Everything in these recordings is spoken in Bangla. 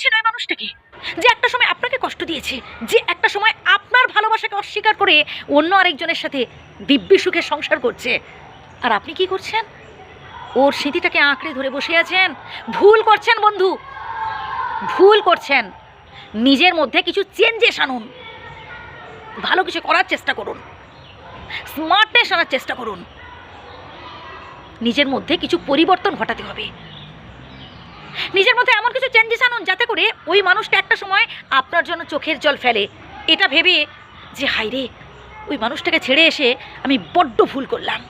করছেন ওই মানুষটাকে যে একটা সময় আপনাকে কষ্ট দিয়েছে, যে একটা সময় আপনার ভালোবাসাকে অস্বীকার করে অন্য আরেকজনের সাথে দিব্যি সুখে সংসার করছে। আর আপনি কি করছেন? ওর স্মৃতিটাকে আঁকড়ে ধরে বসে আছেন। ভুল করছেন, বন্ধু। ভুল করছেন। নিজের মধ্যে কিছু চেঞ্জেস আনুন। ভালো কিছু করার চেষ্টা করুন। স্মার্টনেস আনার চেষ্টা করুন। নিজের মধ্যে কিছু পরিবর্তন ঘটাতে হবে। নিজের মধ্যে এমন কিছু চেঞ্জেস আনুন যাতে করে ওই মানুষটা একটা সময় আপনার জন্য চোখের জল ফেলে। এটা ভেবে যে হাইরে ওই মানুষটাকে ছেড়ে এসে আমি বড্ড ভুল করলাম।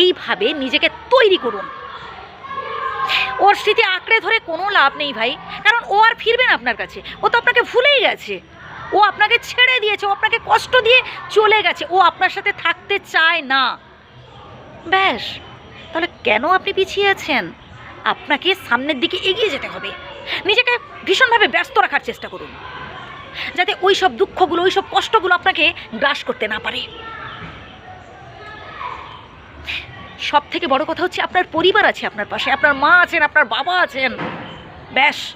এইভাবে নিজেকে তৈরি করুন। ওর স্মৃতি আঁকড়ে ধরে কোনো লাভ নেই ভাই, কারণ ও আর ফিরবে না আপনার কাছে। ও তো আপনাকে ভুলেই গেছে। ও আপনাকে ছেড়ে দিয়েছে, ও আপনাকে কষ্ট দিয়ে চলে গেছে। ও আপনার সাথে থাকতে চায় না। ব্যাস, তাহলে কেন আপনি পিছিয়ে আছেন? আপনাকে সামনের দিকে এগিয়ে যেতে হবে। নিজেকে ভীষণভাবে ব্যস্ত রাখার চেষ্টা করুন। যাতে ওই সব দুঃখগুলো, ওই সব কষ্টগুলো আপনাকে গ্রাস করতে না পারে। সব থেকে বড় কথা হচ্ছে আপনার পরিবার আছে আপনার পাশে, আপনার মা আছেন, আপনার বাবা আছেন। ব্যাস।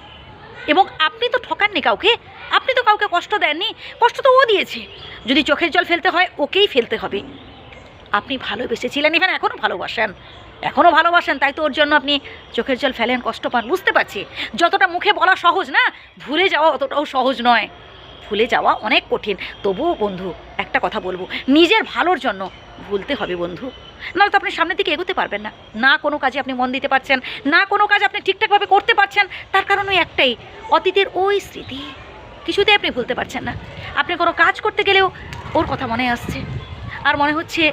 এবং আপনি তো ঠকাননি কাউকে, আপনি তো কাউকে কষ্ট দেননি, কষ্ট তো ও দিয়েছে। যদি চোখের জল ফেলতে হয়, ওকেই ফেলতে হবে। আপনি ভালোবেসেছিলেন, ইভেন এখনও ভালোবাসেন। এখনও ভালোবাসেন, তাই তো ওর জন্য আপনি চোখের জল ফেলেন, কষ্ট পান, বুঝতে পারছি। যতটা মুখে বলা সহজ না, ভুলে যাওয়া অতটাও সহজ নয়। ভুলে যাওয়া অনেক কঠিন। তবুও বন্ধু, একটা কথা বলব, নিজের ভালোর জন্য ভুলতে হবে বন্ধু। নাহলে তো আপনি সামনের দিকে এগোতে পারবেন না। না কোনো কাজে আপনি মন দিতে পারছেন, না কোনো কাজ আপনি ঠিকঠাকভাবে করতে পারছেন, তার কারণ ওই একটাই, অতীতের ওই স্মৃতি। কিছুতেই আপনি ভুলতে পারছেন না। আপনি কোনো কাজ করতে গেলেও ওর কথা মনে আসছে। আর মনে হচ্ছে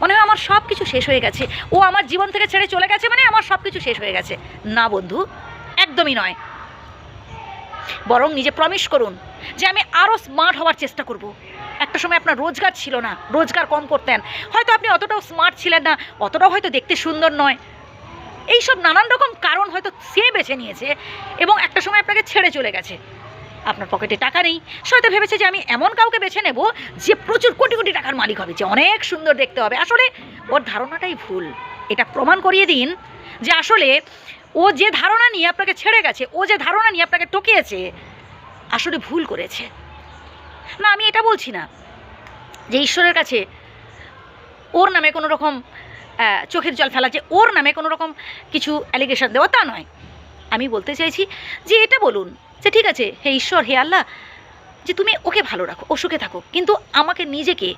মনে হয় আমার সব কিছু শেষ হয়ে গেছে। ও আমার জীবন থেকে ছেড়ে চলে গেছে মানে আমার সব কিছু শেষ হয়ে গেছে। না বন্ধু, একদমই নয়। বরং নিজে প্রমিস করুন যে আমি আরও স্মার্ট হওয়ার চেষ্টা করব। একটা সময় আপনার রোজগার ছিল না, রোজগার কম করতেন। হয়তো আপনি অতটাও স্মার্ট ছিলেন না, অতটাও হয়তো দেখতে সুন্দর নয়। এইসব নানান রকম কারণ হয়তো সে বেছে নিয়েছে এবং একটা সময় আপনাকে ছেড়ে চলে গেছে। আপনার পকেটে টাকা নেই। সে ভেবেছে যে আমি এমন কাউকে বেছে নেব যে প্রচুর কোটি কোটি টাকার মালিক হবে, যে অনেক সুন্দর দেখতে হবে। আসলে ওর ধারণাটাই ভুল। এটা প্রমাণ করিয়ে দিন যে আসলে ও যে ধারণা নিয়ে আপনাকে ছেড়ে গেছে, ও যে ধারণা নিয়ে আপনাকে টকিয়েছে আসলে ভুল করেছে। না, আমি এটা বলছি না যে ঈশ্বরের কাছে ওর নামে কোনো রকম চোখের জল ফেলা, যে ওর নামে কোনো রকম কিছু অ্যালিগেশন দেওয়া তা নয়। আমি বলতে চাইছি যে এটা বলুন, যে ঠিক আছে, হে ঈশ্বর, হে আল্লাহ, যে তুমি ওকে ভালো রাখো, ও সুখে থাকো কিন্তু আমাকে নিজেকে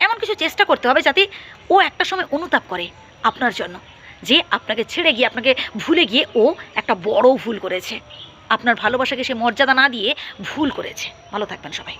এমন কিছু চেষ্টা করতে হবে যাতে ও একটা সময় অনুতাপ করে আপনার জন্য, যে আপনাকে ছেড়ে গিয়ে, আপনাকে ভুলে গিয়ে ও একটা বড় ভুল করেছে। আপনার ভালোবাসাকে সে মর্যাদা না দিয়ে ভুল করেছে। ভালো থাকবেন সবাই।